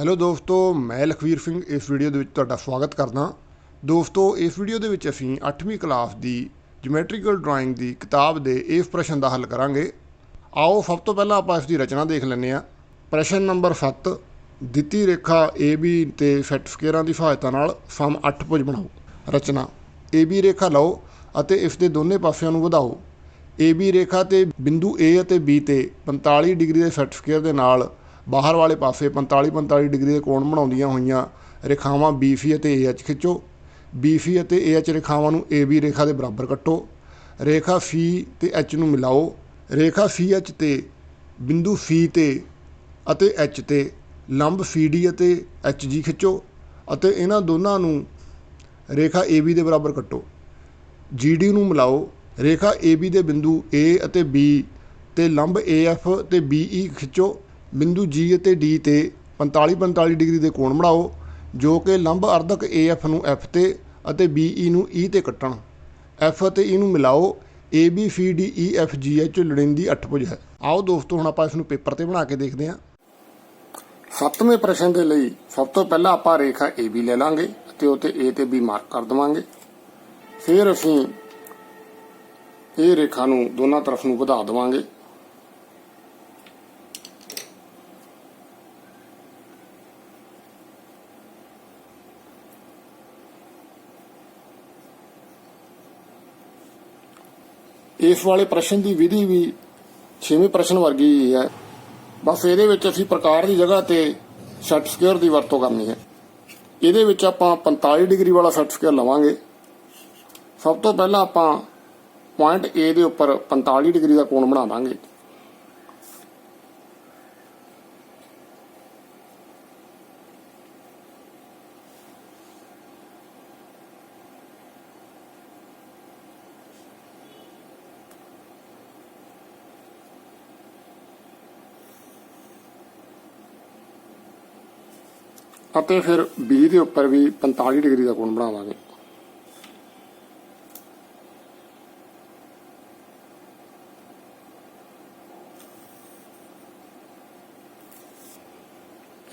Hello ਦੋਸਤੋ, ਮੈਂ ਲਖਵੀਰ ਸਿੰਘ, ਇਸ ਵੀਡੀਓ ਦੇ ਵਿੱਚ ਤੁਹਾਡਾ ਸਵਾਗਤ ਕਰਦਾ। ਦੋਸਤੋ, ਇਸ ਵੀਡੀਓ ਦੇ ਵਿੱਚ ਅਸੀਂ 8ਵੀਂ ਕਲਾਸ ਦੀ ਜਿਓਮੈਟ੍ਰੀਕਲ ਡਰਾਇੰਗ ਦੀ ਕਿਤਾਬ ਦੇ ਇਸ ਪ੍ਰਸ਼ਨ ਦਾ ਹੱਲ ਕਰਾਂਗੇ। ਆਓ, ਸਭ ਤੋਂ ਪਹਿਲਾਂ ਆਪਾਂ ਇਸ ਦੀ ਰਚਨਾ ਦੇਖ ਲੈਂਦੇ ਹਾਂ। ਪ੍ਰਸ਼ਨ ਨੰਬਰ 7 ਦਿੱਤੀ ਰੇਖਾ AB ਤੇ ਸੈਟ ਸਕੁਅਰਾਂ ਦੀ ਸਹਾਇਤਾ ਨਾਲ ਸਮ 8 ਭੁਜ ਬਣਾਓ। ਰਚਨਾ AB ਰੇਖਾ ਲਓ ਅਤੇ ਇਸ ਦੇ ਦੋਨੇ ਪਾਸਿਆਂ ਨੂੰ ਵਧਾਓ। AB ਰੇਖਾ ਤੇ ਬਿੰਦੂ A ਅਤੇ B ਤੇ 45 ਡਿਗਰੀ ਦੇ ਸੈਟ ਸਕੁਅਰ ਦੇ ਨਾਲ ਬਾਹਰ ਵਾਲੇ ਪਾਸੇ 45 45 ਡਿਗਰੀ ਦੇ ਕੋਣ ਬਣਾਉਂਦੀਆਂ ਹੋਈਆਂ ਰੇਖਾਵਾਂ BC ਅਤੇ AH ਖਿੱਚੋ। BC ਅਤੇ AH ਰੇਖਾਵਾਂ ਨੂੰ AB ਰੇਖਾ ਦੇ ਬਰਾਬਰ ਕੱਟੋ। ਰੇਖਾ C ਤੇ H ਨੂੰ ਮਿਲਾਓ। ਰੇਖਾ CH ਤੇ, ਬਿੰਦੂ C ਤੇ ਅਤੇ H ਤੇ ਲੰਬ CD ਅਤੇ HG ਖਿੱਚੋ ਅਤੇ ਇਹਨਾਂ ਦੋਨਾਂ ਨੂੰ ਰੇਖਾ AB ਦੇ ਬਰਾਬਰ ਕੱਟੋ। GD ਨੂੰ ਮਿਲਾਓ। ਰੇਖਾ AB ਦੇ ਬਿੰਦੂ A ਅਤੇ B ਤੇ ਲੰਬ AF ਤੇ BE ਖਿੱਚੋ ਬਿੰਦੂ G ਅਤੇ D ਤੇ 45 45 ਡਿਗਰੀ ਦੇ ਕੋਣ ਬਣਾਓ, ਜੋ ਕਿ ਲੰਬ ਅਰਧਕ AF ਨੂੰ F ਤੇ ਅਤੇ BE ਨੂੰ E ਤੇ ਕੱਟਣ। F ਅਤੇ E ਨੂੰ ਮਿਲਾਓ AB CD E F G H ਲੜਿੰਦੀ ਅਠਭੁਜ ਹੈ। ਆਓ ਦੋਸਤੋ, ਹੁਣ ਆਪਾਂ ਇਸ ਨੂੰ ਪੇਪਰ ਤੇ ਬਣਾ ਕੇ ਦੇਖਦੇ ਹਾਂ। ਸੱਤਵੇਂ ਪ੍ਰਸ਼ਨ ਦੇ ਲਈ ਸਭ ਤੋਂ ਪਹਿਲਾਂ ਆਪਾਂ ਰੇਖਾ AB ਲੈ ਲਾਂਗੇ ਅਤੇ ਉਤੇ A ਤੇ B ਮਾਰਕ ਕਰ ਦਵਾਂਗੇ। ਫਿਰ ਅਸੀਂ ਇਹ ਰੇਖਾ ਨੂੰ ਦੋਨਾਂ ਤਰਫ ਨੂੰ ਵਧਾ ਦਵਾਂਗੇ। ਇਸ ਵਾਲੇ ਪ੍ਰਸ਼ਨ ਦੀ ਵਿਧੀ ਵੀ 6ਵੇਂ ਪ੍ਰਸ਼ਨ ਵਰਗੀ ਹੀ ਹੈ। ਬਸ ਇਹਦੇ ਵਿੱਚ ਅਸੀਂ ਪ੍ਰਕਾਰ ਦੀ ਜਗ੍ਹਾ ਤੇ ਸੈਟ ਸਕੁਅਰ ਦੀ ਵਰਤੋਂ ਕਰਨੀ ਹੈ। ਇਹਦੇ ਵਿੱਚ ਆਪਾਂ 45 ਡਿਗਰੀ ਵਾਲਾ ਸੈਟ ਸਕੁਅਰ ਲਵਾਂਗੇ। ਸਭ ਤੋਂ ਪਹਿਲਾਂ ਆਪਾਂ ਪੁਆਇੰਟ A ਦੇ ਉੱਪਰ 45 ਡਿਗਰੀ ਦਾ ਕੋਣ ਬਣਾ ਅਤੇ ਫਿਰ B ਦੇ ਉੱਪਰ ਵੀ 45 ਡਿਗਰੀ ਦਾ ਕੋਣ ਬਣਾਵਾਂਗੇ।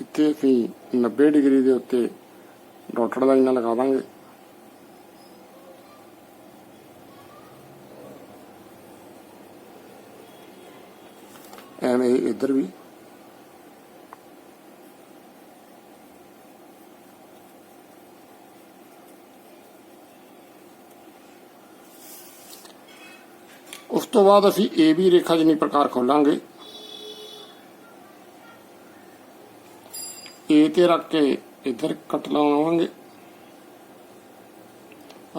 ਇੱਥੇ ਅਸੀਂ 90 ਡਿਗਰੀ ਦੇ ਉੱਤੇ ਡਾਟਡ ਲਾਈਨਾਂ ਲਗਾ ਦਾਂਗੇ। ਐਵੇਂ ਇੱਧਰ ਵੀ ਤੋਂ ਬਾਅਦ ਅਸੀਂ AB ਰੇਖਾ ਜਿੰਨੀ ਪ੍ਰਕਾਰ ਖੋਲਾਂਗੇ। A ਤੇ ਰੱਖ ਕੇ ਇੱਧਰ ਕੱਟ ਲਗਾਵਾਂਗੇ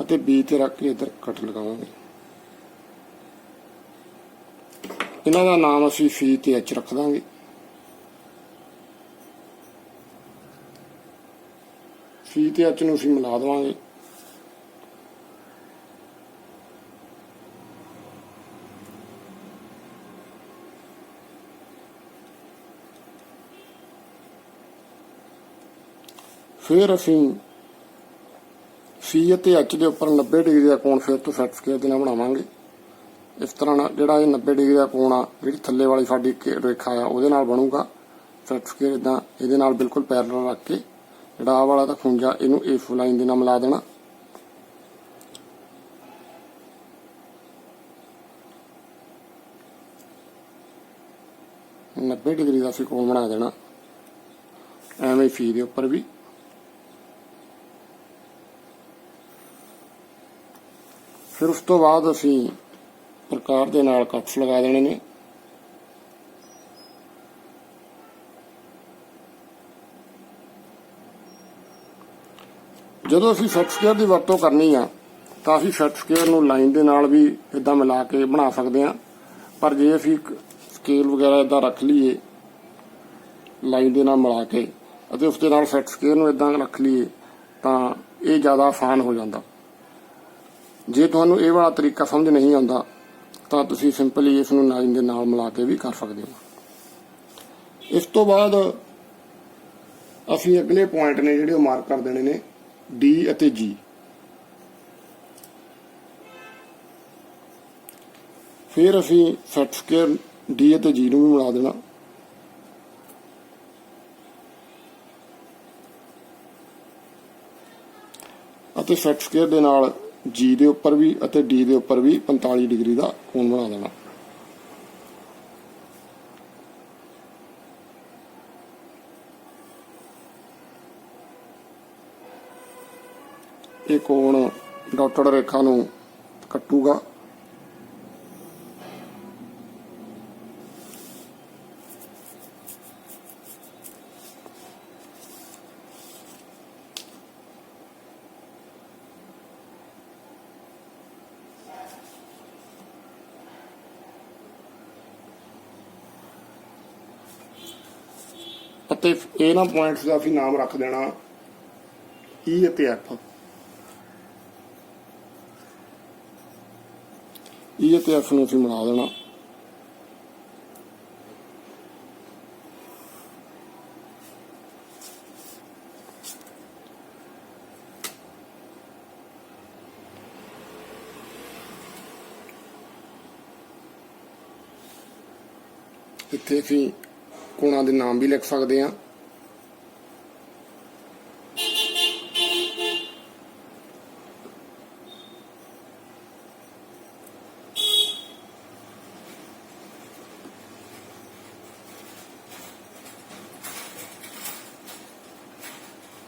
ਅਤੇ B ਤੇ ਰੱਖ ਕੇ ਇੱਧਰ ਕੱਟ ਲਗਾਵਾਂਗੇ। ਇਹਨਾਂ ਦਾ ਨਾਮ ਅਸੀਂ C ਤੇ H ਰੱਖ ਦਾਂਗੇ। C ਤੇ H ਨੂੰ ਅਸੀਂ ਮਿਲਾ ਦੇਵਾਂਗੇ। ਫਿਰ ਅਸੀਂ ਸੀ ਅਤੇ H ਦੇ ਉੱਪਰ 90 ਡਿਗਰੀ ਦਾ ਕੋਣ ਫਿਰ ਤੋਂ ਸੈਟ ਸਕੁਅਰ ਦੇ ਨਾਲ ਬਣਾਵਾਂਗੇ। ਇਸ ਤਰ੍ਹਾਂ ਨਾਲ ਜਿਹੜਾ ਇਹ 90 ਡਿਗਰੀ ਦਾ ਕੋਣ ਆ, ਜਿਹੜੀ ਥੱਲੇ ਵਾਲੀ ਸਾਡੀ ਰੇਖਾ ਆ, ਉਹਦੇ ਨਾਲ ਬਣੂਗਾ। ਸੈਟ ਸਕੁਅਰ ਇਦਾਂ ਇਹਦੇ ਨਾਲ ਬਿਲਕੁਲ ਪੈਰਲਲ ਰੱਖ ਕੇ, ਜਿਹੜਾ ਆਹ ਵਾਲਾ ਤਾਂ ਖੁੰਝਾ ਇਹਨੂੰ ਇਸ ਲਾਈਨ ਦੇ ਨਾਲ ਮਿਲਾ ਦੇਣਾ। ਨੱਬੇ ਡਿਗਰੀ ਦਾ ਅਸੀਂ ਕੋਣ ਬਣਾ ਦੇਣਾ। ਐਵੇਂ ਹੀ ਫੀ ਦੇ ਉੱਪਰ ਵੀ। ਫਿਰ ਉਸ ਤੋਂ ਬਾਅਦ ਅਸੀਂ ਪ੍ਰਕਾਰ ਦੇ ਨਾਲ ਕੱਟਸ ਲਗਾ ਦੇਣੇ ਨੇ। ਜਦੋਂ ਅਸੀਂ ਸੈਟ ਸਕੁਅਰ ਦੀ ਵਰਤੋਂ ਕਰਨੀ ਆ, ਤਾਂ ਅਸੀਂ ਸੈਟ ਸਕੁਅਰ ਨੂੰ ਲਾਈਨ ਦੇ ਨਾਲ ਵੀ ਇਦਾਂ ਮਿਲਾ ਕੇ ਬਣਾ ਸਕਦੇ ਆ ਪਰ ਜੇ ਅਸੀਂ ਸਕੇਲ ਵਗੈਰਾ ਇਦਾਂ ਰੱਖ ਲਈਏ, ਲਾਈਨ ਦੇ ਨਾਲ ਮਿਲਾ ਕੇ, ਅਤੇ ਉਸ ਦੇ ਨਾਲ ਸੈਟ ਸਕੁਅਰ ਨੂੰ ਇਦਾਂ ਰੱਖ ਲਈਏ, ਤਾਂ ਇਹ ਜ਼ਿਆਦਾ ਆਸਾਨ ਹੋ ਜਾਂਦਾ। ਜੇ ਤੁਹਾਨੂੰ ਇਹ ਵਾਲਾ ਤਰੀਕਾ ਸਮਝ ਨਹੀਂ ਆਉਂਦਾ, ਤਾਂ ਤੁਸੀਂ ਸਿੰਪਲੀ ਇਸ ਨੂੰ ਨਾਈਨ ਦੇ ਨਾਲ ਮਿਲਾ ਕੇ ਵੀ ਕਰ ਸਕਦੇ ਹੋ। ਇਸ ਤੋਂ ਬਾਅਦ ਅਸੀਂ ਅਗਲੇ ਪੁਆਇੰਟ ਨੇ ਜਿਹੜੇ ਉਹ ਮਾਰਕ ਕਰ ਦੇਣੇ ਨੇ, D ਅਤੇ G ਫਿਰ ਅਸੀਂ ਸੈਟ ਸਕੇਅਰ D ਅਤੇ G ਨੂੰ ਵੀ ਮਿਲਾ ਦੇਣਾ। ਅਤੇ ਸੈਟ ਸਕੇਅਰ ਦੇ ਨਾਲ G ਦੇ ਉੱਪਰ ਵੀ ਅਤੇ D ਦੇ ਉੱਪਰ ਵੀ 45 ਡਿਗਰੀ ਦਾ ਕੋਣ ਬਣਾ ਦੇਣਾ। ਇਹ ਕੋਣ ਡਾਟਡ ਰੇਖਾ ਨੂੰ ਕੱਟੂਗਾ। ਅਤੇ ਇਹਨਾਂ ਪੁਆਇੰਟਸ ਦਾ ਅਸੀਂ ਨਾਮ ਰੱਖ ਦੇਣਾ E ਅਤੇ F E ਅਤੇ F ਨੂੰ ਅਸੀਂ ਬਣਾ ਦੇਣਾ। ਇੱਥੇ ਅਸੀਂ ਕੋਣਾਂ ਦੇ ਨਾਮ ਵੀ ਲਿਖ ਸਕਦੇ ਹਾਂ।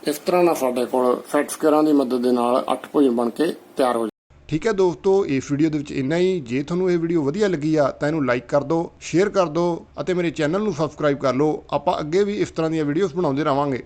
ਇਸ ਤਰ੍ਹਾਂ ਨਾਲ ਸਾਡੇ ਕੋਲ ਸੈਟ ਸਕੁਅਰਾਂ ਦੀ ਮਦਦ ਦੇ ਨਾਲ 8 ਭੁਜਨ ਬਣ ਕੇ ਤਿਆਰ ਹੋ ਠੀਕ ਹੈ ਦੋਸਤੋ, ਇਸ ਵੀਡੀਓ ਦੇ ਵਿੱਚ ਇੰਨਾ ਹੀ। ਜੇ ਤੁਹਾਨੂੰ ਇਹ ਵੀਡੀਓ ਵਧੀਆ ਲੱਗੀ ਆ, ਤਾਂ ਇਹਨੂੰ ਲਾਈਕ ਕਰ ਦਿਓ ਸ਼ੇਅਰ ਕਰ ਦਿਓ ਅਤੇ ਮੇਰੇ ਚੈਨਲ ਨੂੰ ਸਬਸਕ੍ਰਾਈਬ ਕਰ ਲਓ। ਆਪਾਂ ਅੱਗੇ ਵੀ ਇਸ ਤਰ੍ਹਾਂ ਦੀਆਂ ਵੀਡੀਓਜ਼ ਬਣਾਉਂਦੇ ਰਵਾਂਗੇ